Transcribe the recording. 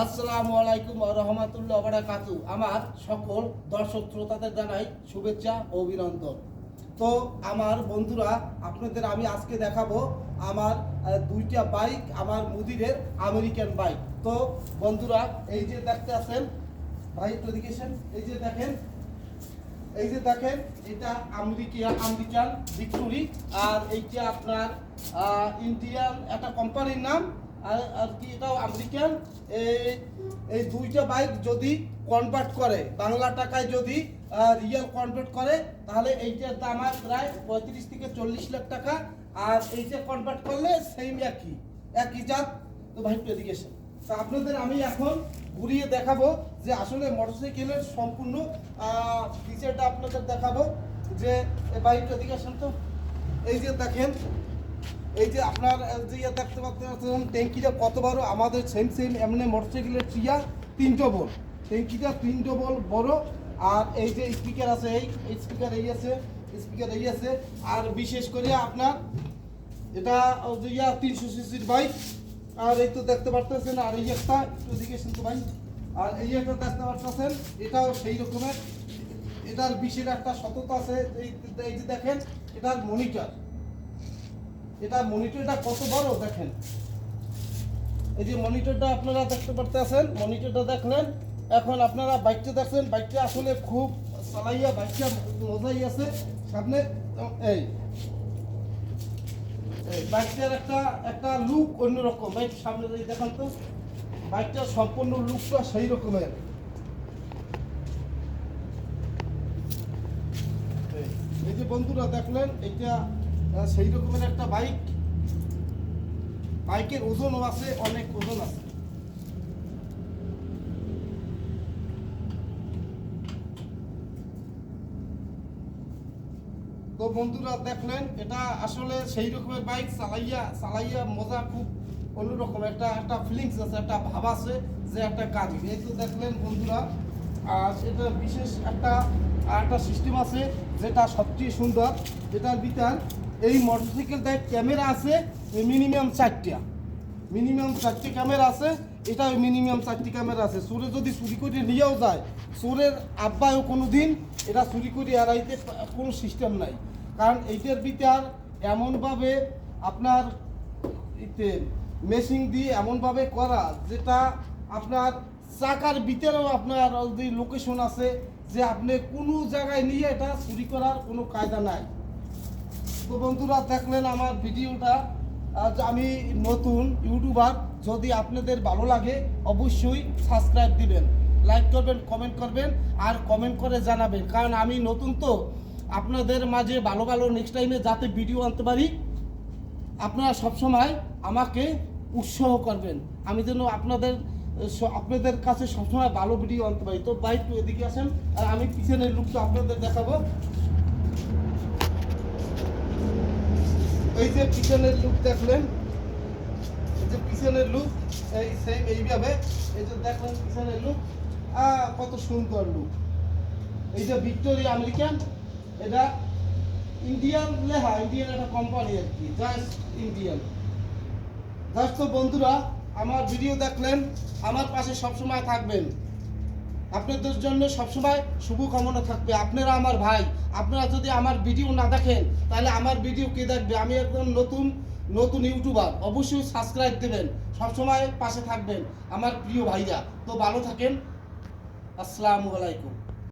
আসসালামু আলাইকুম রহমাতুল্লাহ বারাকাতু আমার সকল দর্শক শ্রোতাদের জানাই শুভেচ্ছা ও অভিনন্দন। তো আমার বন্ধুরা, আপনাদের আমি আজকে দেখাবো আমার দুইটা বাইক, আমার মুদিরের আমেরিকান বাইক। তো বন্ধুরা, এই যে দেখতে আছেন বাইক এদিকেছেন এই যে দেখেন, এই যে দেখেন, এটা আমেরিকা, আমেরিকান ভিক্টোরি। আর এইটা আপনার ইন্ডিয়ান, একটা কোম্পানির নাম আর আর কি এটাও আমেরিকান? এই এই দুইটা বাইক যদি কনভার্ট করে, বাংলা টাকায় যদি রিয়েল কনভার্ট করে, তাহলে এইটার দাম হয় প্রায় পঁয়ত্রিশ থেকে চল্লিশ লাখ টাকা। আর এইটা কনভার্ট করলে সেম একই একই জাত। তো ভাই এদিকেশন তা আপনাদের আমি এখন ঘুরিয়ে দেখাবো যে আসলে মোটরসাইকেলের সম্পূর্ণ ফিচারটা আপনাদের দেখাবো। যে বাইকটা দিকে আসেন তো। এই যে দেখেন এই যে আপনার যে ইয়ে দেখতে পাচ্ছেন, ট্যাঙ্কিটা কত বড় আমাদের সেম সেম এমনি মোটরসাইকেলের টিয়া, তিনটো বল। ট্যাঙ্কিটা তিনটো বল বড়, আর এই যে স্পিকার আছে, এই স্পিকার এই আছে স্পিকার এই আছে, আর বিশেষ করে আপনার এটা ইয়া তিনশো সিসির বাইক আর এই তো দেখতে পারতেছেন, আর এই একটা, একটু দিকে শুনতে আর এই একটা দেখতে পারতেছেন, এটাও সেই রকমের। এটার বিশের একটা সততা আছে, এই যে দেখেন, এটার মনিটর এটা মনিটরটা কত বড় দেখেন। এই যে মনিটরটা আপনারা দেখতে পারতেছেন মনিটরটা দেখলেন। এখন আপনারা বাইকটা দেখছেন বাইকটা আসলে খুব চালাইয়া বাইকটা মজাই আছে। সামনে এই বাইকটার একটা একটা লুক অন্যরকম। সামনে যদি দেখান তো বাইকটার সম্পূর্ণ লুকটা সেই রকমের। এই, যে বন্ধুরা দেখলেন এটা সেই রকমের একটা বাইক। বাইকের ওজনও আছে, অনেক ওজন আছে। তো বন্ধুরা দেখলেন, এটা আসলে সেই রকমের বাইক চালাইয়া চালাইয়া মজা খুব অন্যরকম। একটা একটা ফিলিংস আছে, একটা ভাব আছে যে একটা গাড়ি। এই তো দেখলেন বন্ধুরা আর এটা বিশেষ একটা একটা সিস্টেম আছে যেটা সবচেয়ে সুন্দর, যেটার ভিতর এই মোটরসাইকেলটায় ক্যামেরা আছে মিনিমাম চারটা। মিনিমাম চারটি ক্যামেরা আছে এটা মিনিমাম চারটি ক্যামেরা আছে। চোরে যদি চুরি করে নিয়েও যায়, চোরের আব্বায়ও কোনো দিন এটা চুরি করে এড়াইতে কোনো সিস্টেম নাই। কারণ এইটার ভিতর এমনভাবে আপনার ইতে মেশিন দিয়ে এমনভাবে করা যেটা আপনার চাকার ভিতরেও আপনার যে লোকেশন আছে, যে আপনি কোনো জায়গায় নিয়ে এটা চুরি করার কোনো কায়দা নাই। তো বন্ধুরা দেখলেন আমার ভিডিওটা। আজ আমি নতুন ইউটিউবার, যদি আপনাদের ভালো লাগে, অবশ্যই সাবস্ক্রাইব দিবেন। লাইক করবেন, কমেন্ট করবেন, আর কমেন্ট করে জানাবেন। কারণ আমি নতুন তো, আপনাদের মাঝে ভালো ভালো নেক্সট টাইমে যাতে ভিডিও আনতে পারি, আপনারা সবসময় আমাকে উৎসাহ করবেন। আমি যেন আপনাদের আপনাদের কাছে সবসময় ভালো ভিডিও আনতে পারি। তো বাইক এদিকে আসেন, আর আমি পিছনের লুকটা আপনাদের দেখাবো। এই যে পিছনের লুক দেখলেন? এই যে পিছনের লুক এই সেম এইভাবে। এই যে দেখলেন পিছনের লুক কত সুন্দর লুক এই যে ভিক্টোরিয়া আমেরিকান, এটা ইন্ডিয়ান লেহা ইন্ডিয়ান একটা কোম্পানি আর কি জাস্ট ইন্ডিয়ান জাস্ট বন্ধুরা, আমার ভিডিও দেখলেন, আমার পাশে সবসময় থাকবেন। আপনাদের জন্য সবসময় শুভ শুভকামনা থাকবে। আপনারা আমার ভাই, আপনারা যদি আমার ভিডিও না দেখেন, তাহলে আমার ভিডিও কে দেখবে? আমি একদম নতুন নতুন ইউটিউবার, অবশ্যই সাবস্ক্রাইব দেবেন, সবসময় পাশে থাকবেন আমার প্রিয় ভাইরা। তো ভালো থাকেন, আসসালামু আলাইকুম।